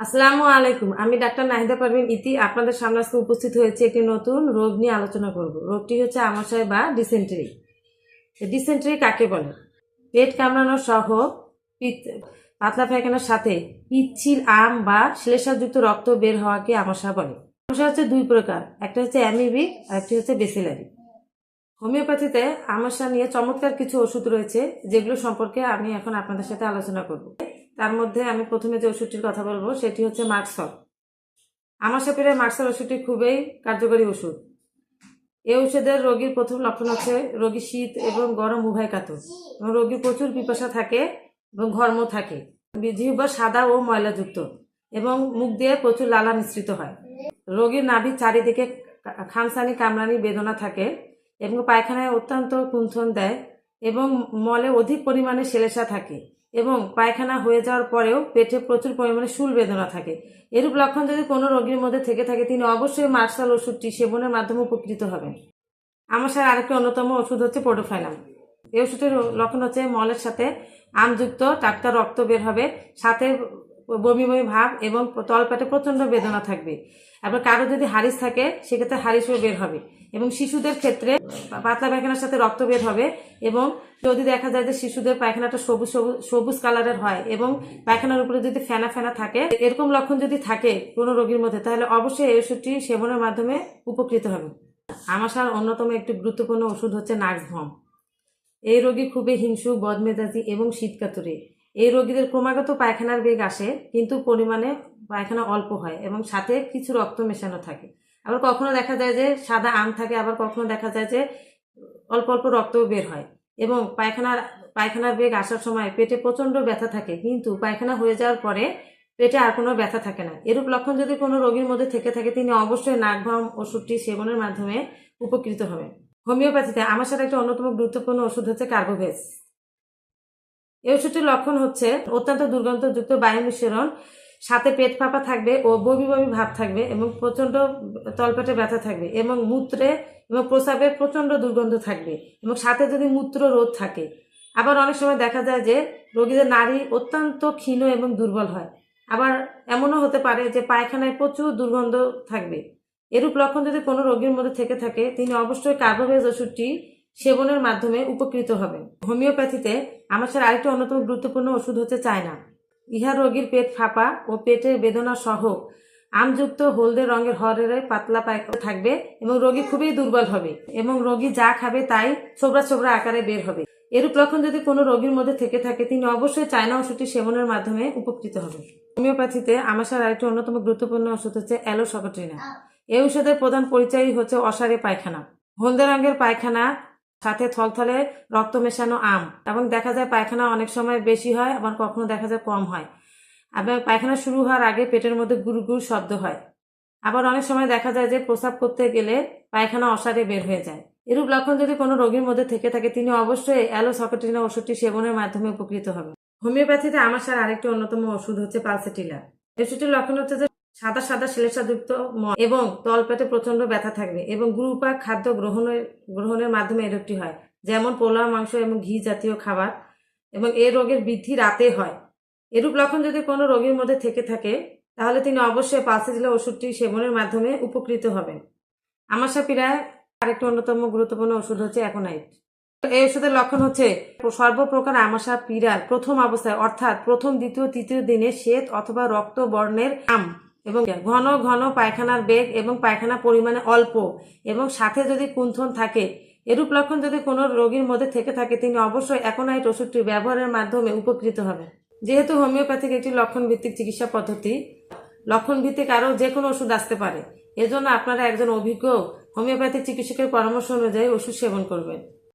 আসসালামু আলাইকুম। আমি ডাক্তার নাহিদা পারভিন ইতি। আপনাদের সামনে আজকে উপস্থিত হয়েছে একটি নতুন রোগ নিয়ে আলোচনা করব। রোগটি হচ্ছে আমাশয় বা ডিসেন্টারি। ডিসেন্টারি কাকে বলে? পেট কামড়ানো সহ পাতলা পায়খানার সাথে পিচ্ছিল আম বা শ্লেষাযুক্ত রক্ত বের হওয়াকে আমাশা বলে। আমাশা হচ্ছে দুই প্রকার। একটা হচ্ছে অ্যামিবিক আর একটি হচ্ছে বেসিলারি হোমিওপ্যাথিতে আমাশা নিয়ে চমৎকার কিছু ওষুধ রয়েছে, যেগুলো সম্পর্কে আমি এখন আপনাদের সাথে আলোচনা করব। তার মধ্যে আমি প্রথমে যে ওষুধটির কথা বলব, সেটি হচ্ছে মার্কসল আমার সাপের মার্কসল ওষুধটি খুবই কার্যকরী ওষুধ। এই ওষুধের রোগীর প্রথম লক্ষণ হচ্ছে রোগী শীত এবং গরম উভয় কাতর। এবং রোগীর প্রচুর পিপাসা থাকে এবং ঘর্ম থাকে। জিহ্বা সাদা ও ময়লাযুক্ত এবং মুখ দিয়ে প্রচুর লালা মিশ্রিত হয়। রোগীর নাভির চারিদিকে খামসানি কামরানি বেদনা থাকে এবং পায়খানায় অত্যন্ত কুণ্ঠন দেয় এবং মলে অধিক পরিমাণে সেলেসা থাকে। এবং পায়খানা হয়ে যাওয়ার পরেও পেটে প্রচুর পরিমাণে শুল বেদনা থাকে। এরূপ লক্ষণ যদি কোনো রোগীর মধ্যে থেকে থাকে, তিনি অবশ্যই মার্শাল ওষুধটি সেবনের মাধ্যমে উপকৃত হবেন। আমার স্যার আরেকটি অন্যতম ওষুধ হচ্ছে পোডোফাইলাম এই ওষুধের লক্ষণ হচ্ছে মলের সাথে আমযুক্ত, টাটকা রক্ত বের হবে, সাথে বমি বমি ভাব এবং তলপেটে প্রচণ্ড বেদনা থাকবে। আবার কারও যদি হারিস থাকে, সেক্ষেত্রে হারিসও বের হবে। এবং শিশুদের ক্ষেত্রে পাতলা পায়খানার সাথে রক্ত বের হবে এবং যদি দেখা যায় যে শিশুদের পায়খানাটা সবুজ সবুজ সবুজ কালারের হয় এবং পায়খানার উপরে যদি ফেনা ফেনা থাকে, এরকম লক্ষণ যদি থাকে কোনো রোগীর মধ্যে, তাহলে অবশ্যই এই ওষুধটি সেবনের মাধ্যমে উপকৃত হবে। আমাশার অন্যতম একটি গুরুত্বপূর্ণ ওষুধ হচ্ছে নাক্স ভম। এই রোগী খুবই হিংসু, বদমেজাজি এবং শীতকাতুরে। এই রোগীদের ক্রমাগত পায়খানার বেগ আসে, কিন্তু পরিমাণে পায়খানা অল্প হয় এবং সাথে কিছু রক্ত মেশানো থাকে। আবার কখনো দেখা যায় যে সাদা আম থাকে, আবার কখনো দেখা যায় যে অল্প অল্প রক্তও বের হয় এবং পায়খানার পায়খানার বেগ আসার সময় পেটে প্রচণ্ড ব্যথা থাকে, কিন্তু পায়খানা হয়ে যাওয়ার পরে পেটে আর কোনো ব্যথা থাকে না। এরূপ লক্ষণ যদি কোনো রোগীর মধ্যে থেকে থাকে, তিনি অবশ্যই নাকভাম ওষুধটি সেবনের মাধ্যমে উপকৃত হবেন। হোমিওপ্যাথিতে আমার সাথে একটা অন্যতম গুরুত্বপূর্ণ ওষুধ হচ্ছে কার্বোভেজ এই ওষুধটির লক্ষণ হচ্ছে অত্যন্ত দুর্গন্ধযুক্ত, বায়ু মিশ্রণ সাথে পেট ফাঁপা থাকবে ও বমি বমি ভাব থাকবে এবং প্রচণ্ড তলপেটে ব্যথা থাকবে এবং মূত্রে এবং প্রস্রাবে প্রচণ্ড দুর্গন্ধ থাকবে এবং সাথে যদি মূত্র রোধ থাকে। আবার অনেক সময় দেখা যায় যে রোগীদের নারী অত্যন্ত ক্ষীণ এবং দুর্বল হয়। আবার এমনও হতে পারে যে পায়খানায় প্রচুর দুর্গন্ধ থাকবে। এরূপ লক্ষণ যদি কোনো রোগীর মধ্যে থেকে থাকে, তিনি অবশ্যই কার্বোভেজ ওষুধটি সেবনের মাধ্যমে উপকৃত হবেন হোমিওপ্যাথিতে আমার স্যার আরেকটি অন্যতম গুরুত্বপূর্ণ ওষুধ হচ্ছে চায়না। ইহা রোগীর পেট ফাঁপা ও পেটের বেদনা সহ আমযুক্ত হলদে রঙের হরের পাতলা পায়খানা থাকবে এবং রোগী খুবই দুর্বল হবে এবং রোগী যা খাবে তাই ছোবরা ছোবরা আকারে বের হবে। এরূপ লক্ষণ যদি কোনো রোগীর মধ্যে থেকে থাকে, তিনি অবশ্যই চায়না ওষুধটি সেবনের মাধ্যমে উপকৃত হবেন হোমিওপ্যাথিতে আমার স্যার আরেকটি অন্যতম গুরুত্বপূর্ণ ওষুধ হচ্ছে অ্যালোসকটিনা এই ওষুধের প্রধান পরিচয় হচ্ছে অসারে পায়খানা। হলদে রঙের পায়খানা সাথে থলথলে রক্ত মেশানো আম। এবং দেখা যায় পায়খানা অনেক সময় বেশি হয়, আবার কখনো দেখা যায় কম হয়। আবার পায়খানা শুরু হওয়ার আগে পেটের মধ্যে গুড় গুড় শব্দ হয়। আবার অনেক সময় দেখা যায় যে প্রস্রাব করতে গেলে পায়খানা অসারে বের হয়ে যায়। এরূপ লক্ষণ যদি কোনো রোগীর মধ্যে থেকে থাকে, তিনি অবশ্যই অ্যালোসকটিনা ওষুধটি সেবনের মাধ্যমে উপকৃত হবেন। হোমিওপ্যাথিতে আমার স্যার আরেকটি অন্যতম ওষুধ হচ্ছে পালসেটিলা ওষুধটির লক্ষণ হচ্ছে যে সাদা সাদা শ্লেষাযুক্ত এবং তলপেটে প্রচণ্ড ব্যথা থাকবে এবং গুরুপাক খাদ্য গ্রহণের গ্রহণের মাধ্যমে এই রোগটি হয়, যেমন পোলাও, মাংস এবং ঘি জাতীয় খাবার এবং এই রোগের বৃদ্ধি রাতে হয়। এরূপ লক্ষণ যদি কোনো রোগীর মধ্যে থেকে থাকে, তাহলে তিনি অবশ্যই পালসেটিলা ওষুধটি সেবনের মাধ্যমে উপকৃত হবেন। আমাশাপিরায় আরেকটি অন্যতম গুরুত্বপূর্ণ ওষুধ হচ্ছে অ্যাকোনাইট। এই ওষুধের লক্ষণ হচ্ছে সর্বপ্রকার আমাশা পীড়ার প্রথম অবস্থায়, অর্থাৎ প্রথম, দ্বিতীয়, তৃতীয় দিনে শ্বেত অথবা রক্ত বর্ণের আম এবং ঘন ঘন পায়খানার বেগ এবং পায়খানা পরিমাণে অল্প এবং সাথে যদি কুণ্ঠন থাকে, এরূপ লক্ষণ যদি কোনো রোগীর মধ্যে থেকে থাকে, তিনি অবশ্যই অ্যাকোনাইট ওষুধটি ব্যবহারের মাধ্যমে উপকৃত হবেন। যেহেতু হোমিওপ্যাথিক একটি লক্ষণ ভিত্তিক চিকিৎসা পদ্ধতি লক্ষণ ভিত্তিক আরও যে কোনো ওষুধ আসতে পারে। এজন্য আপনারা একজন অভিজ্ঞ হোমিওপ্যাথিক চিকিৎসকের পরামর্শ অনুযায়ী ওষুধ সেবন করবেন।